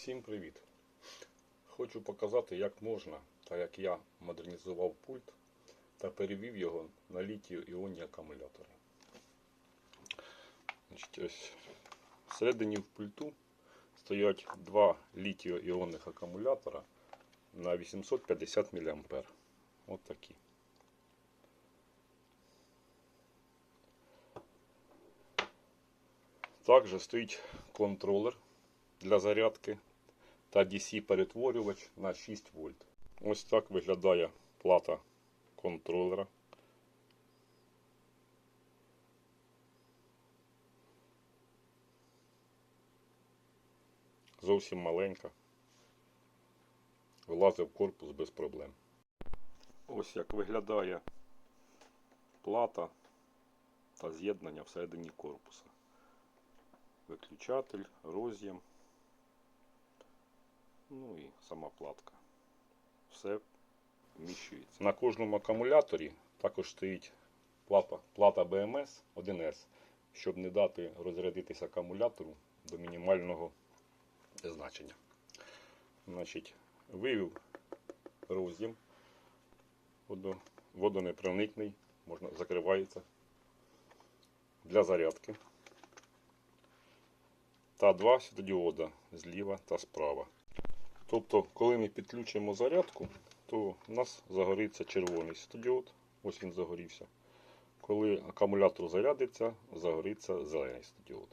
Всім привіт! Хочу показати, як можна, та як я модернізував пульт та перевів його на літію іонні акумулятори. Значить, ось всередині в пульту стоять два літіо-іонних акумулятора на 850 мА. От такі. Також стоїть контролер для зарядки та DC перетворювач на 6 вольт. Ось так виглядає плата контролера. Зовсім маленька. Влазив корпус без проблем. Ось як виглядає плата та з'єднання всередині корпуса. Виключатель, роз'єм. Ну і сама платка. Все вміщується. На кожному акумуляторі також стоїть плата, плата BMS 1S, щоб не дати розрядитися акумулятору до мінімального значення. Значить, вивів водо, водонепроникний, можна, закривається для зарядки. Та два світлодіода зліва та справа. Тобто, коли ми підключимо зарядку, то у нас загориться червоний світлодіод. Ось він загорівся. Коли акумулятор зарядиться, загориться зелений світлодіод.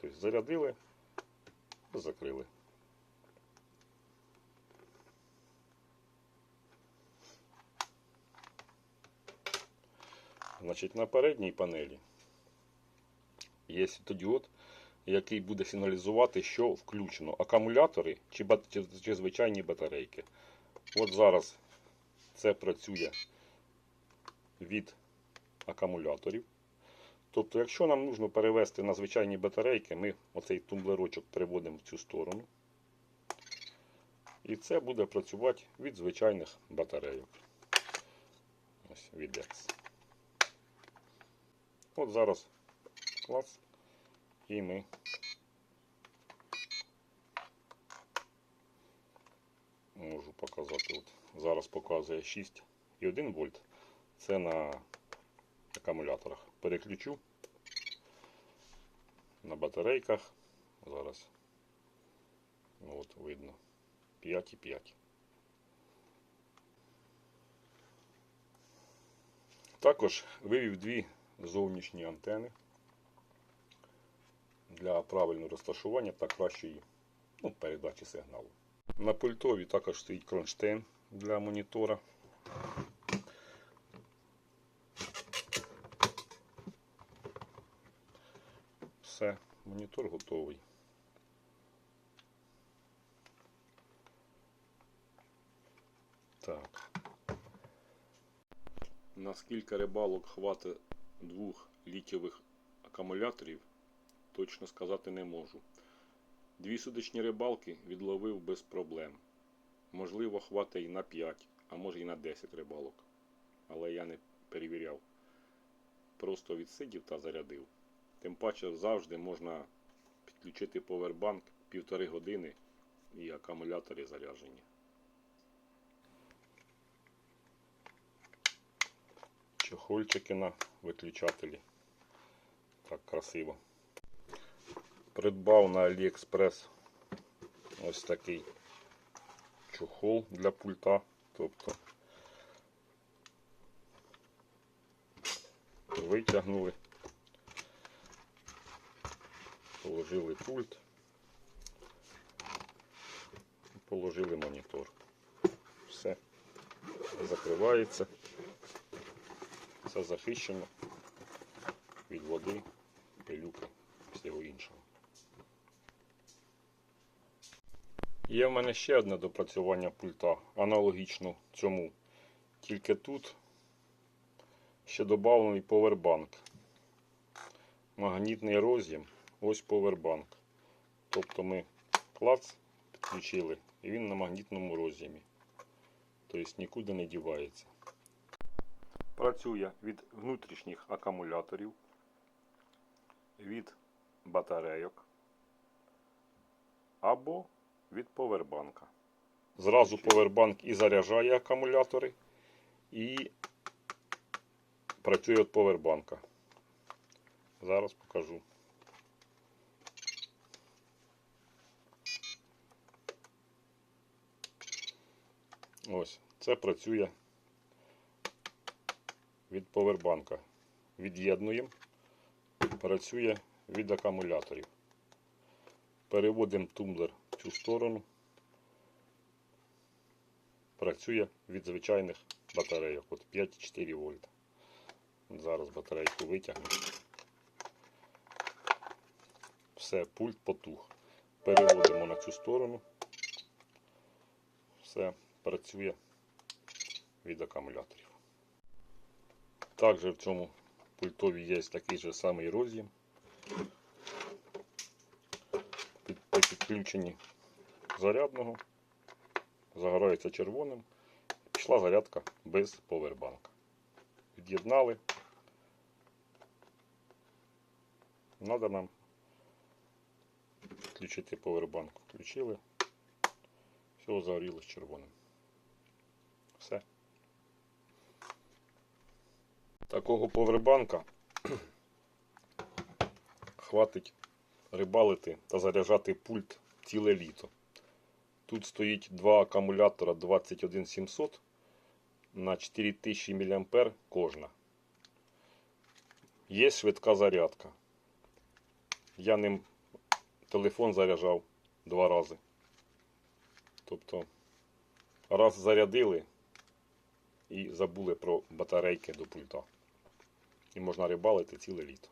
Тобто зарядили, закрили. Значить, на передній панелі є світлодіод, який буде сигналізувати, що включено акумулятори чи, чи, чи звичайні батарейки. От зараз це працює від акумуляторів. Тобто, якщо нам потрібно перевести на звичайні батарейки, ми оцей тумблерочок переводимо в цю сторону. І це буде працювати від звичайних батарейок. Ось від. От зараз клас. І ми можу показати. От зараз показує 6,1 вольт. Це на акумуляторах. Переключу на батарейках. Зараз от видно 5,5. Також вивів дві зовнішні антени для правильного розташування та кращої ну, передачі сигналу. На пультові також стоїть кронштейн для монітора. Все, монітор готовий. Так. Наскільки рибалок хватить двох літєвих акумуляторів, точно сказати не можу. Дві судочні рибалки відловив без проблем. Можливо, хватить і на 5, а може і на 10 рибалок. Але я не перевіряв. Просто відсидів та зарядив. Тим паче завжди можна підключити повербанк півтори години і акумулятори заряджені. Чохольчики на виключателі. Так красиво. Придбав на AliExpress ось такий чохол для пульта. Тобто витягнули, положили пульт, положили монітор. Все, закривається, все захищено від води, пилюки, всього іншого. Є в мене ще одне допрацювання пульта, аналогічно цьому. Тільки тут ще додавлений повербанк. Магнітний роз'єм, ось повербанк. Тобто ми клац підключили і він на магнітному роз'ємі. Тобто нікуди не дівається. Працює від внутрішніх акумуляторів, від батарейок або від повербанка. Зразу повербанк і заряджає акумулятори, і працює від повербанка. Зараз покажу. Ось, це працює від повербанка. Від'єднуємо, працює від акумуляторів. Переводимо тумблер в цю сторону. Працює від звичайних батарейок. От 5,4 вольта. Зараз батарейку витягну. Все, пульт потух. Переводимо на цю сторону. Все, працює від акумуляторів. Також в цьому пультові є такий же самий роз'єм. При підключенні зарядного загорається червоним. Пішла зарядка без повербанка. Від'єднали. Надо нам включити повербанк. Включили. Все загорілось червоним. Все. Такого повербанка хватить рибалити та заряджати пульт ціле літо. Тут стоїть два акумулятора 21700 на 4000 мА кожна. Є швидка зарядка. Я ним телефон заряджав два рази. Тобто, раз зарядили і забули про батарейки до пульта. І можна рибалити ціле літо.